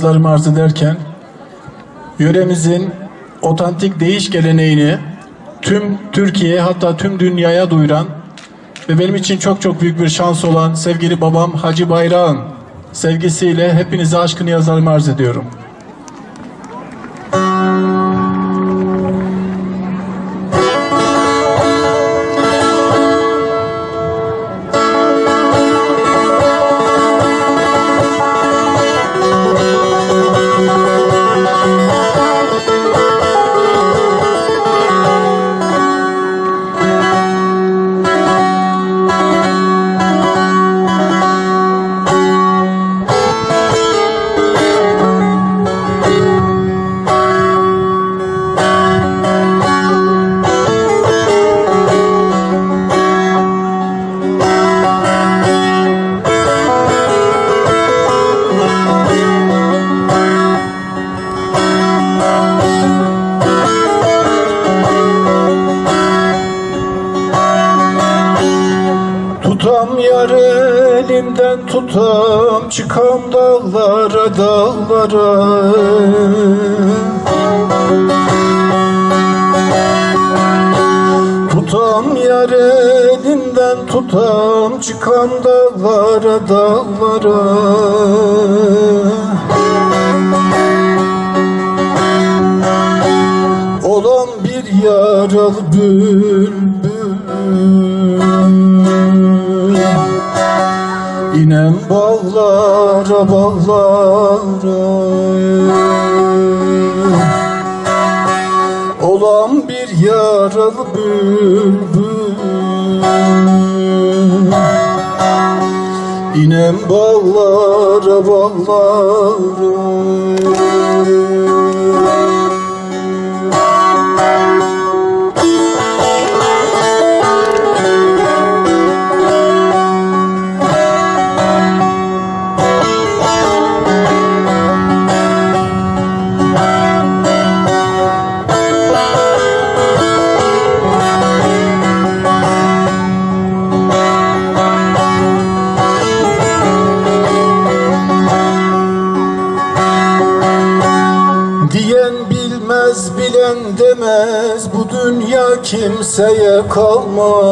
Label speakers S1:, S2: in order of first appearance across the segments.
S1: Larımı arz ederken yöremizin otantik değiş geleneğini tüm Türkiye'ye hatta tüm dünyaya duyuran ve benim için çok çok büyük bir şans olan sevgili babam Hacı Bayrağ'ın sevgisiyle hepinize aşkını yazarımı arz ediyorum. Tutam yar elinden tutam çıkam dağlara dağlara. Olan bir yaralı bülbül. İnem bağlara bağlara. Olan bir yaralı bülbül İnem bağlara bağlara kimseye kalmaz.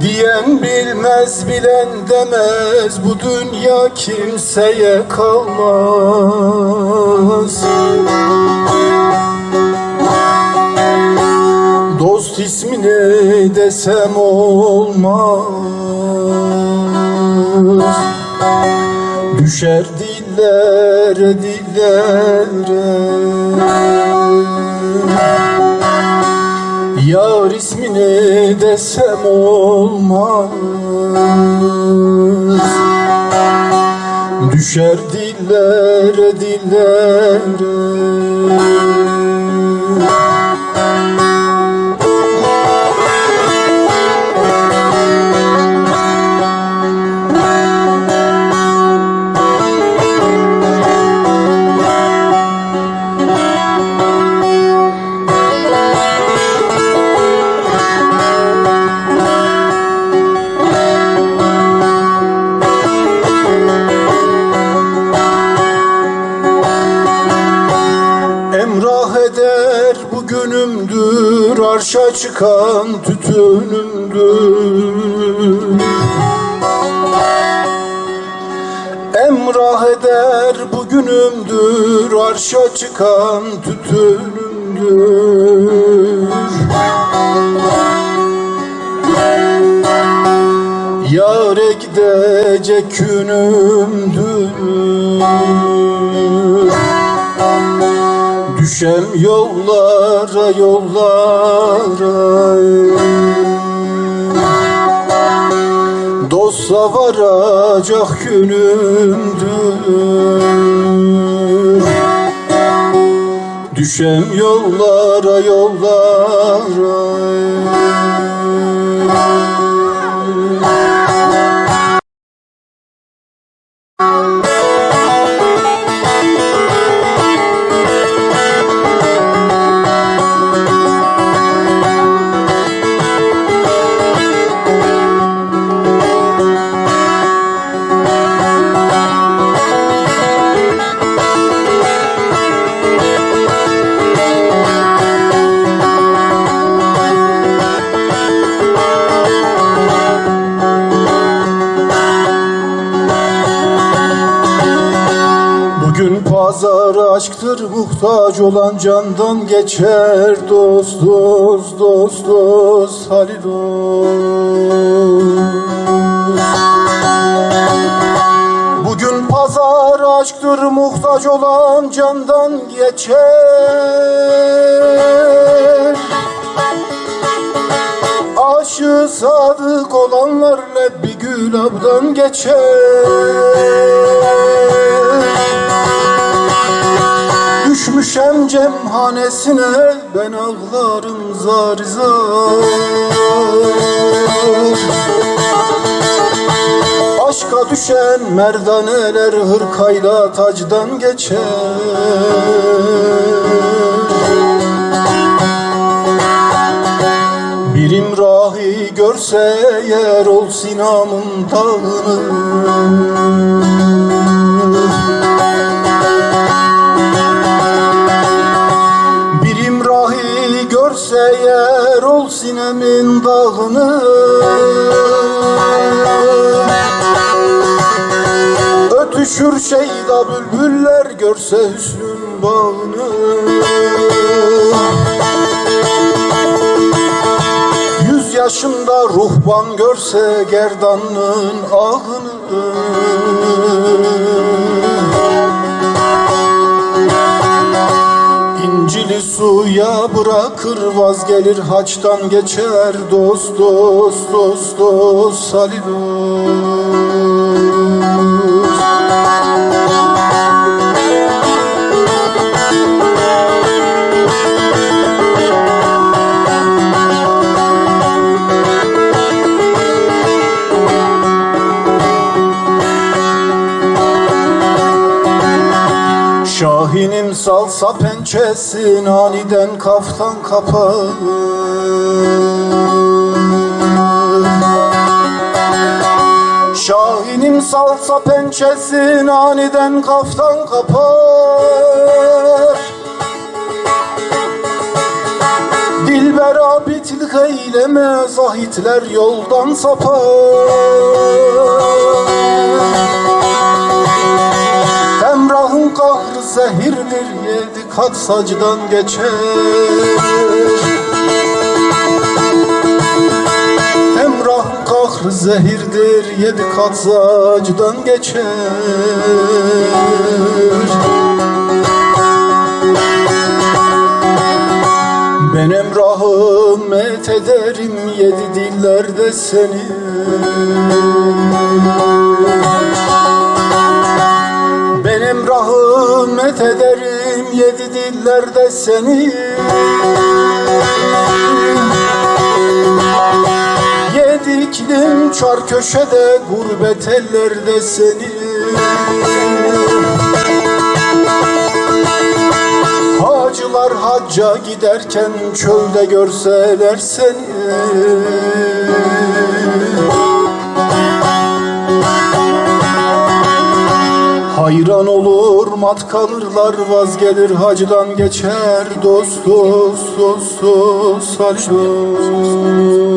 S1: Diyen bilmez bilen demez bu dünya kimseye kalmaz. Dost ismini desem olmaz. Düşer dillere dillere Yar ismini desem olmaz. Düşer dillere dillere çıkan tütünümdür Emrah eder bugünümdür Arşa çıkan tütünümdür Yâre gidecek günümdür Düşem yollara yollara. Dostla varacak günümdür. Düşem yollara yollara muhtaç olan candan geçer dost dost dost dost Halil dost. Bugün pazar aşktır muhtaç olan candan geçer Aşı sadık olanlar bir gülabdan geçer Düşmüşem cemhanesine ben ağlarım zar zar. Aşka düşen merdaneler hırkayla tacdan geçer. Bir imrahi görse yer ol sinamın dağını şeyda bülbüller görse hüsnün bağını. Yüz yaşında ruhban görse gerdanın ahını İncili suya bırakır vazgelir haçtan geçer. Dost dost dost dost Ali dost salsa pençesin aniden kaftan kapar Şahinim salsa pençesin aniden kaftan kapar. Dilber abitlik eyleme zahitler yoldan sapar zehirdir yedi kat sacdan geçer. Emrah'ın kahrı zehirdir yedi kat sacdan geçer. Ben emrahım met ederim yedi dillerde seni met ederim yedi dillerde seni. Yedi iklim çar köşede gurbet ellerde seni. Hacılar hacca giderken çölde görseler seni Hayran olur mat kalırlar vazgelir hacıdan geçer. Dost dost dost dost Ali dost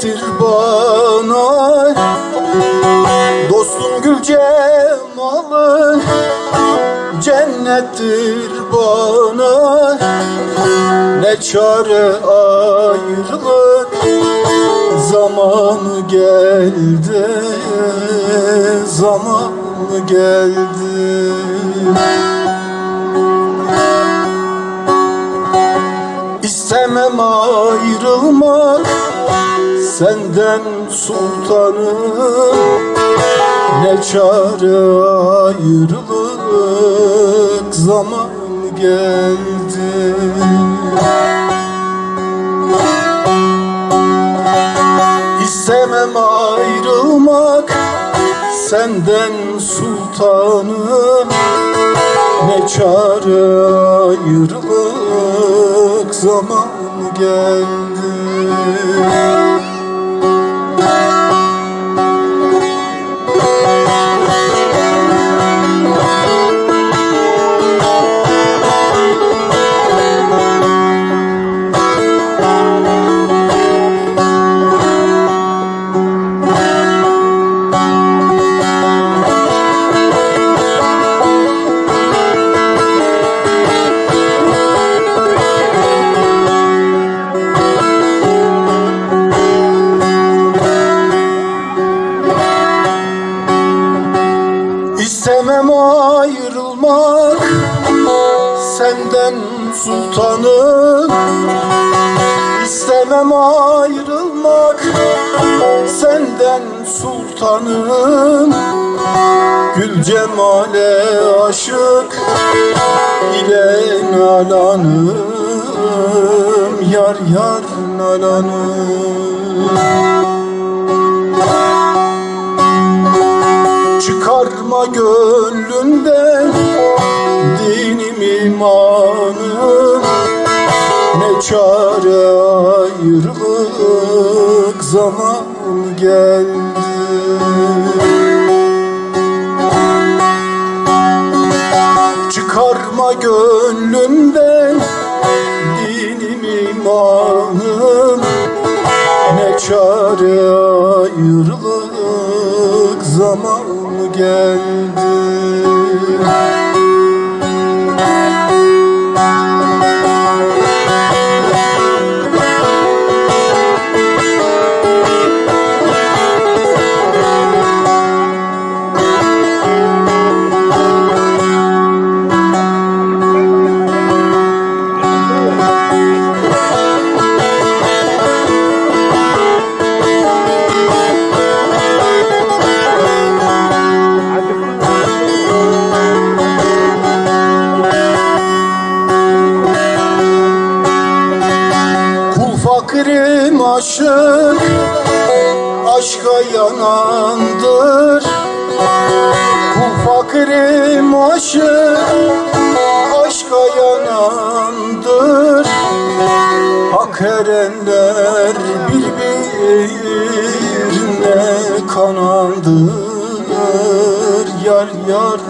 S1: cennettir bana Dostum gül cemalı cennettir bana Ne çare ayrılık zamanı geldi Zamanı geldi. İstemem ayrılmak senden sultanım Ne çare ayrılık zaman geldi. İstemem ayrılmak senden sultanım Ne çare ayrılık zaman geldi sultanım. Gül cemale aşık ile nalanım. Yar yar nalanım. Çıkarma gönlümden dinim imanım. Ne çare ayrılık zaman geldi Gönlümden dinim imanım Ne çare ayrılık zaman geldi Kul fakirim aşık Aşka yanandır. Kul fakirim aşık Aşka yanandır. Hak erenler birbirine kanandır. Yar yar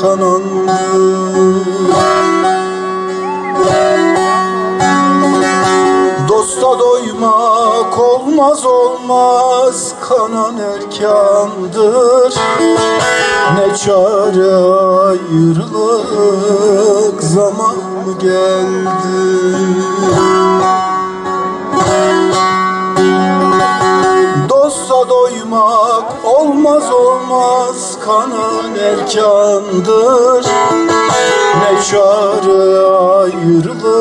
S1: kanandır olmaz olmaz kanan erkandır. Ne çare ayrılık zaman geldi. Dosta doymak olmaz olmaz kanan erkandır. Ne çare ayrılık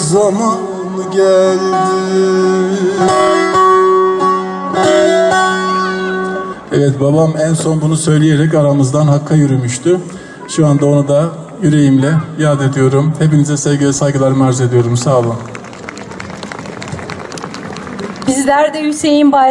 S1: zaman geldi
S2: Evet babam en son bunu söyleyerek aramızdan Hakk'a yürümüştü. Şu anda onu da yüreğimle yad ediyorum. Hepinize sevgi ve saygılarımı arz ediyorum. Sağ olun.
S3: Bizler de Hüseyin Bayram